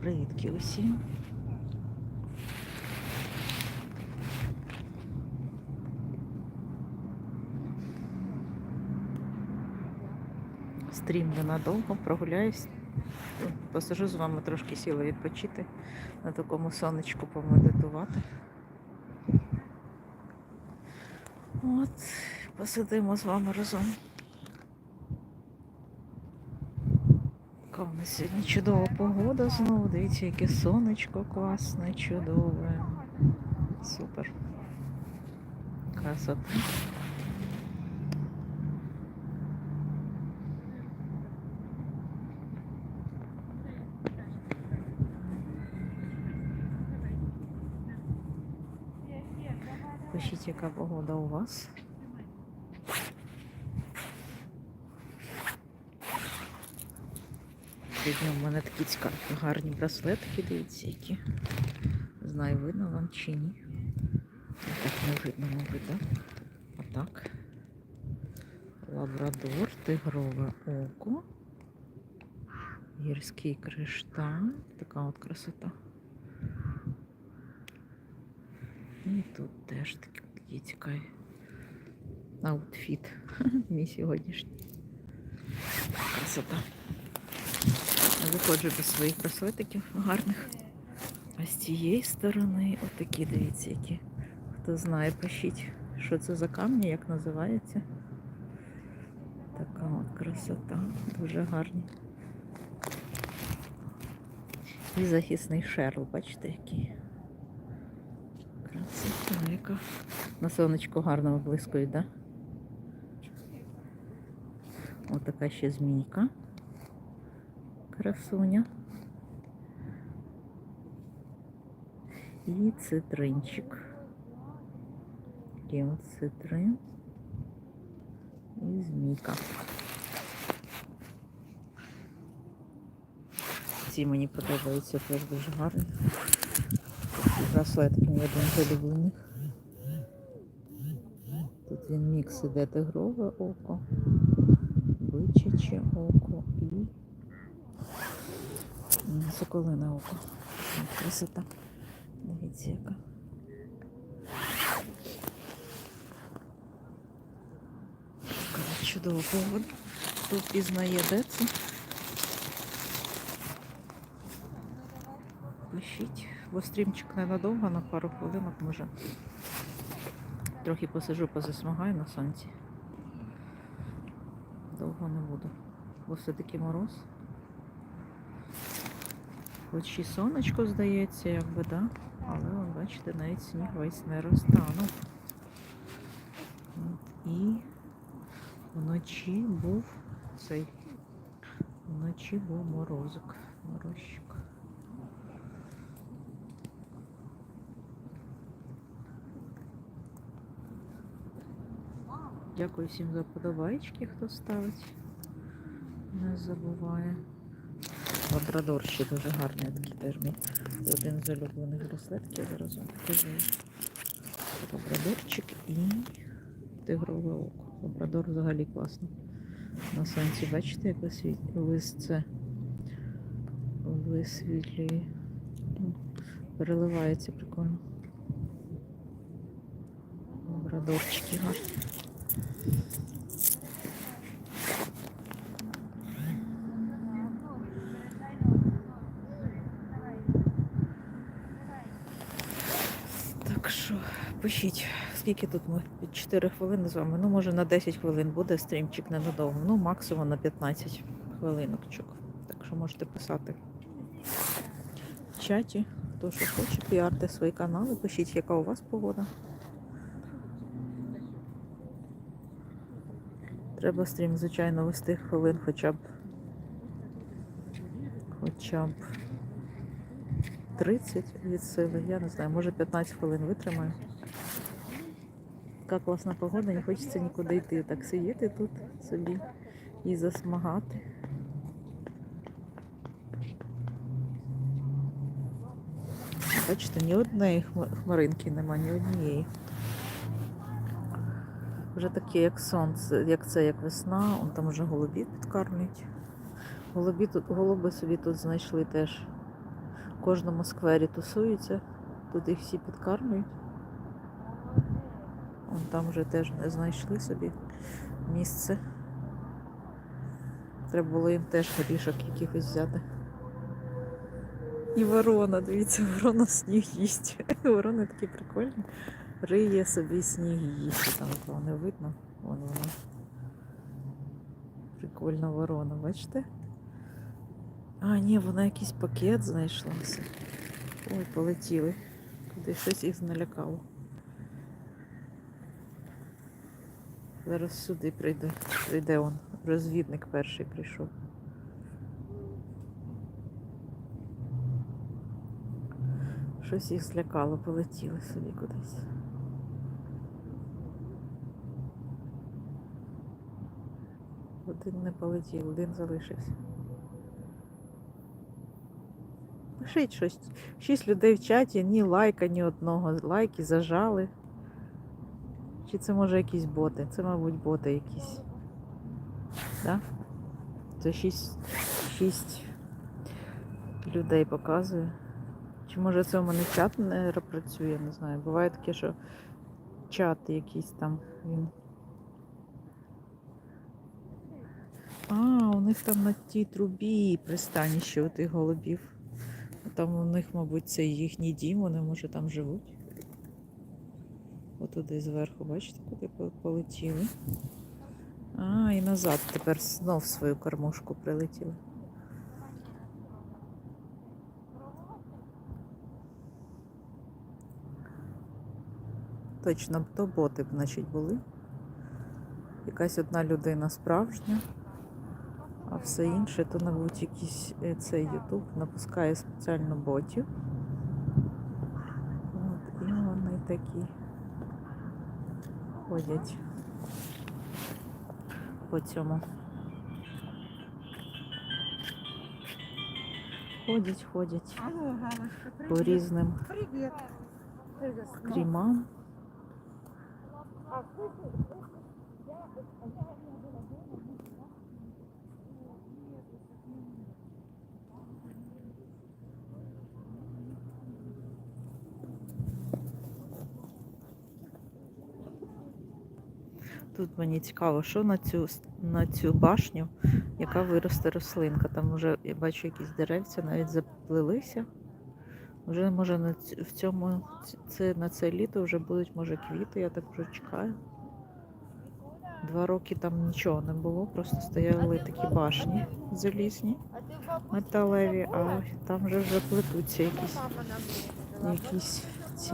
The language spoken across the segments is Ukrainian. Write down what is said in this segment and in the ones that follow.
Привітки усім. Стрім ненадовго, прогуляюсь. Посижу з вами трошки сіла відпочити, на такому сонечку помедитувати. От, посидимо з вами разом. Яка сьогодні чудова погода знову. Дивіться, яке сонечко класне, чудове. Супер. Красота. Пишіть, яка погода у вас. Сьогодні у мене такі цікаві гарні браслетки, дивіться, які. Не знаю, видно вам чи ні. Так не видно, мабуть, так? Отак. Лабрадор, тигрове око. Гірський кришталь. Така от красота. І тут теж такі цікаві. Аутфіт. Мій сьогоднішній. Красота. Виходжу без своїх браслетиків гарних. А з цієї сторони отакі, дивіться, які. Хто знає, пишіть, що це за камні, як називається. Така от красота. Дуже гарні. І захисний шерл, бачите, який. Красота яка. На сонечку гарно виблискують, так? Да? Ось така ще змійка. Красуня. І цитринчик. Такий цитрин. І змійка. Ці мені подобаються теж дуже гарні. Браслетки мій один з улюблених. Тут він мікс іде тигрове око, бичаче око і соколине око. Красота. Дивіться, яка. Така чудова погода. Тут пізнає, де це. Пишіть, бо стрімчик ненадовго, на пару хвилинок може. Трохи посижу, позасмагаю на сонці. Довго не буду. Бо все-таки мороз. Хоч і сонечко здається, якби, да? Але, от, бачите, навіть сніг весь не розтанув. От, І вночі був цей. Вночі був морозик. Морозчик. Дякую всім за подобайки, хто ставить. Не забуває. Лабрадор ще дуже гарний такий теж мій. Один з улюблених браслетків. Зараз вам покажу. Лабрадорчик і тигрове око. Лабрадор взагалі класно. На сонці, бачите, як вис це висвітлює. Ну, Переливається прикольно. Лабрадорчики гарні. Так що пишіть, скільки тут ми під 4 хвилини з вами. Ну, може на 10 хвилин буде стрімчик ненадовго. Ну, максимум на 15 хвилиночок. Так що можете писати в чаті. Хто що хоче, піарте свої канали, пишіть, яка у вас погода. Треба стрім, звичайно, вести хвилин хоча б хоча б 30 від сили. Я не знаю, може 15 хвилин витримаю. Така класна погода, не хочеться нікуди йти. Так сидіти тут собі і засмагати. Бачите, ні однієї хм- хмаринки нема, ні однієї. Вже таке, як сонце, як це, як весна, он там вже голубі підкармлюють. Голубі тут, голуби собі тут знайшли теж В кожному сквері тусуються, тут їх всі підкармлюють. Вон там вже теж не знайшли собі місце. Треба було їм теж горішок якихось взяти. І ворона, дивіться, ворона сніг їсть. Ворони такі прикольні. Риє собі сніг їсть. Там кого не видно. Вон вона. Прикольна ворона, бачите? А, ні, вона якийсь пакет знайшлася. Ой, полетіли. Куди щось їх налякало. Зараз сюди прийде. Прийде он. Розвідник перший прийшов. Щось їх злякало, полетіли собі кудись. Один не полетів, один залишився. Пишіть щось. Шість людей в чаті, ні лайка, ні одного. Лайки зажали. Чи це може якісь боти? Це, мабуть, боти якісь. Да? Це шість, шість людей показує. Чи може це у мене чат не працює, не знаю. Буває таке, що чат якийсь там він. А, у них там на тій трубі пристаніще у тих голубів. Там у них, мабуть, це їхній дім, вони може там живуть. Отуди зверху, бачите, куди полетіли. А, і назад тепер знов свою кормушку прилетіли. Точно, то боти, б, значить, були. Якась одна людина справжня, а все інше, то, мабуть, якийсь е, цей Ютуб напускає спеціально ботів. От, і вони такі ходять по цьому. Ходять, ходять Алло, Галочка, по різним крімам. Мені цікаво, що на цю, на цю башню, яка виросте рослинка. Там вже я бачу якісь деревця навіть заплилися. Вже може на в цьому це на це літо вже будуть може квіти, я так вже чекаю. Два роки там нічого не було, просто стояли такі башні залізні, металеві, а там вже вже плетуться якісь, якісь ці.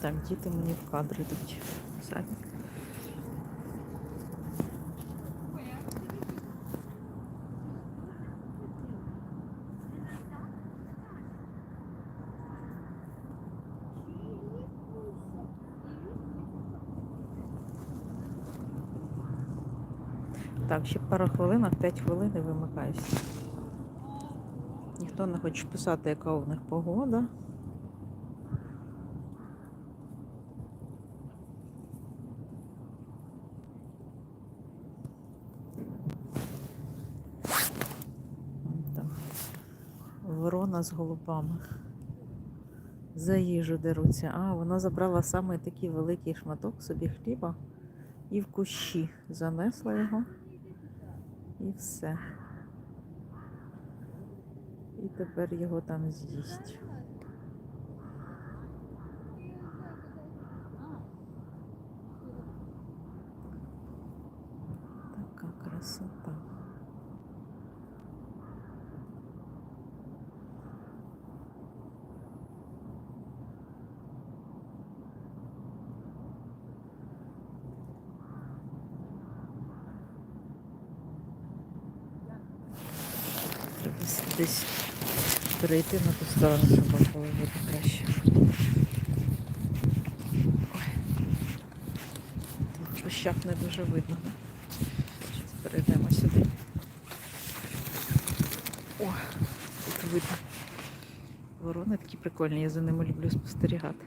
Так, діти мені в кадр йдуть. Самі. Так, ще пара хвилинок, 5 хвилин і вимикаюся. Ніхто не хоче писати, яка у них погода. Там ворона з голубами. За їжу деруться. А, вона забрала саме такий великий шматок собі хліба і в кущі занесла його. І все. І тепер його там з'їсть. Така красота. Треба с- десь перейти на ту сторону, щоб вам було краще. Тут в не дуже видно. перейдемо сюди. О, тут видно. Ворони такі прикольні, я за ними люблю спостерігати.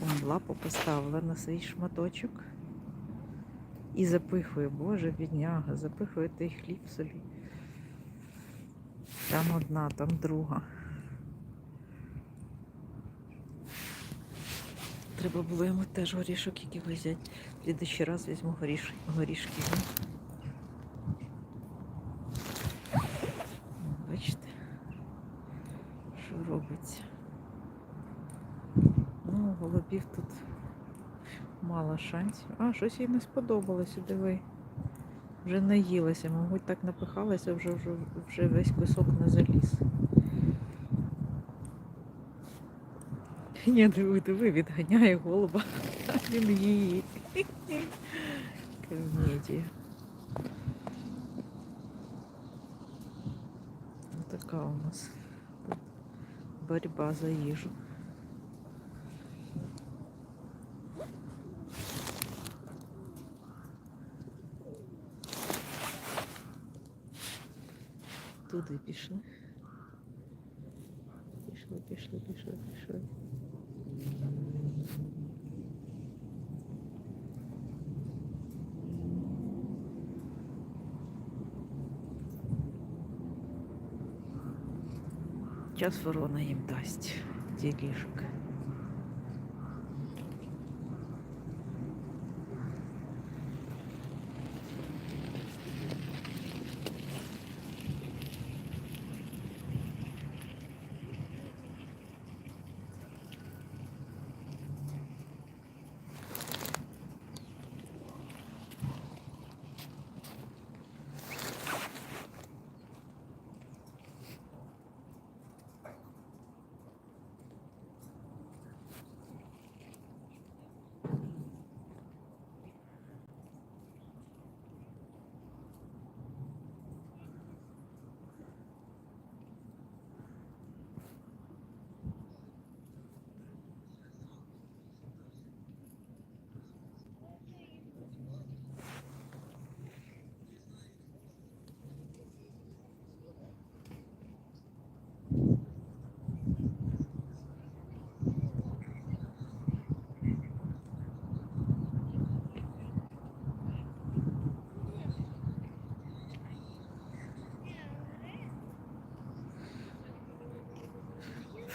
Вон лапу поставила на свій шматочок. І запихує, боже, бідняга, запихує той хліб собі. Там одна, там друга. Треба було йому теж горішок якийсь взяти. В слідущий раз візьму горіш... горішки. Бачите, що робиться. Ну, голубів тут мало шансів. А, щось їй не сподобалося, диви. Вже наїлася, мабуть, так напихалася, вже, вже, вже весь кусок не заліз. Ні, диви, диви, відганяє голуба. Він її. Комедія. Така у нас тут боротьба за їжу. Туди пішли. Пішли, пішли, пішли, пішли. Час ворона їм дасть ділішок.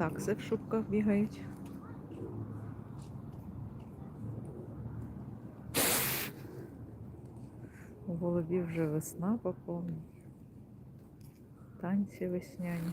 Такси в шубках бігають. У голубів вже весна по повній. Танці весняні.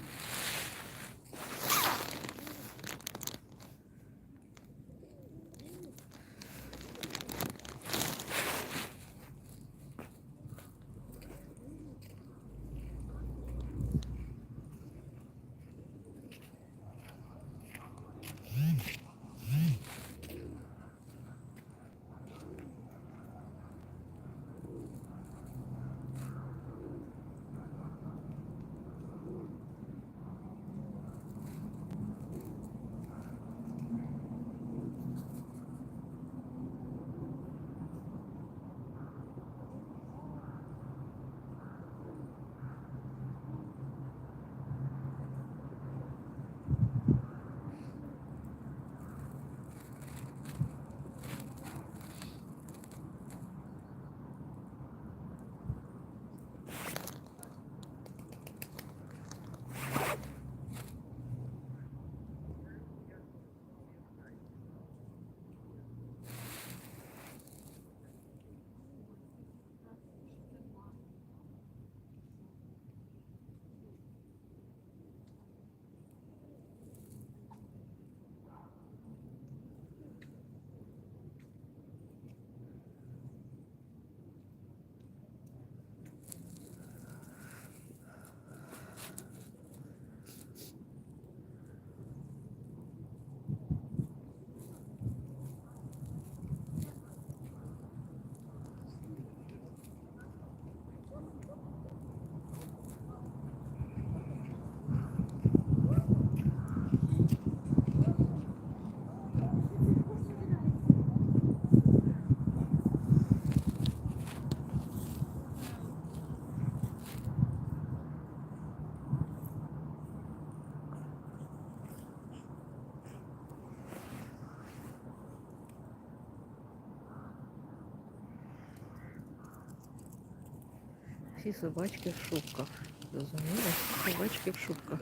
Всі собачки в шубках. Розумієте? Собачки в шубках.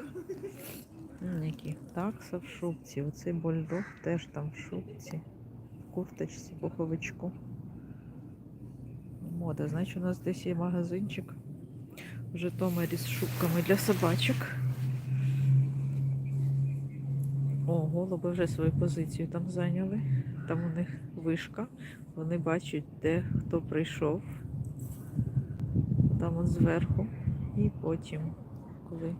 Які такса в шубці. Оцей бульдог теж там в шубці, в курточці, пуховичку. Мода. Значить, у нас десь є магазинчик в Житомирі з шубками для собачок. О, голуби вже свою позицію там зайняли. Там у них вишка. Вони бачать, де хто прийшов. Там от зверху. І потім, коли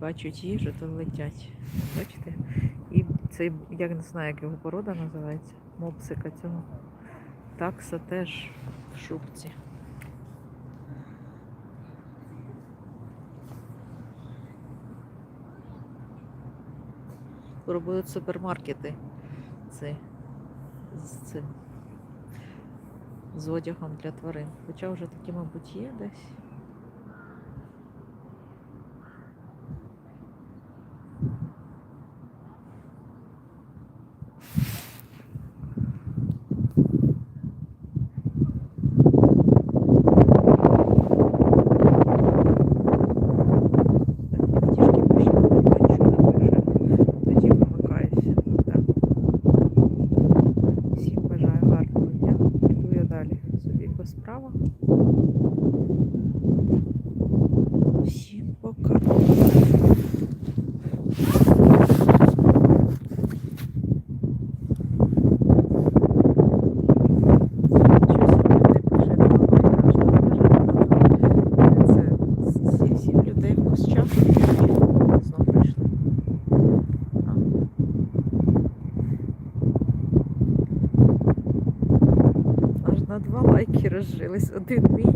бачать їжу, то летять. Бачите? І цей, я не знаю, як його порода називається. Мопсика цього. Такса теж в шубці. Скоро будуть супермаркети. Це з цим з одягом для тварин. Хоча вже такі, мабуть, є десь. Так, тішки пішли, нічого не пише. Тоді вимикаюся. Так. Всім бажаю гарного дня. Йду я далі собі по справах. Всім пока. Щось люди пише, Це сі- сім людей в кущах. Знов прийшли. А. Аж на два лайки розжились. Один мій і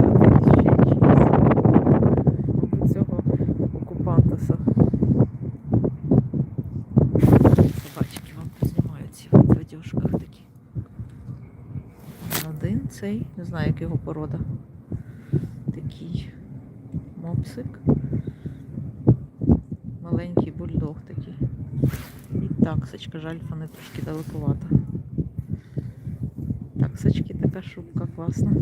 один ще чийсь. Мабуть, цього окупантаса. Собачки вам познімають ці в одежках такі. Один цей, не знаю, як його порода. Такий мопсик. Маленький бульдог такий. І таксочка, жаль, вони трошки далекувато. Таксочки, така шубка класна.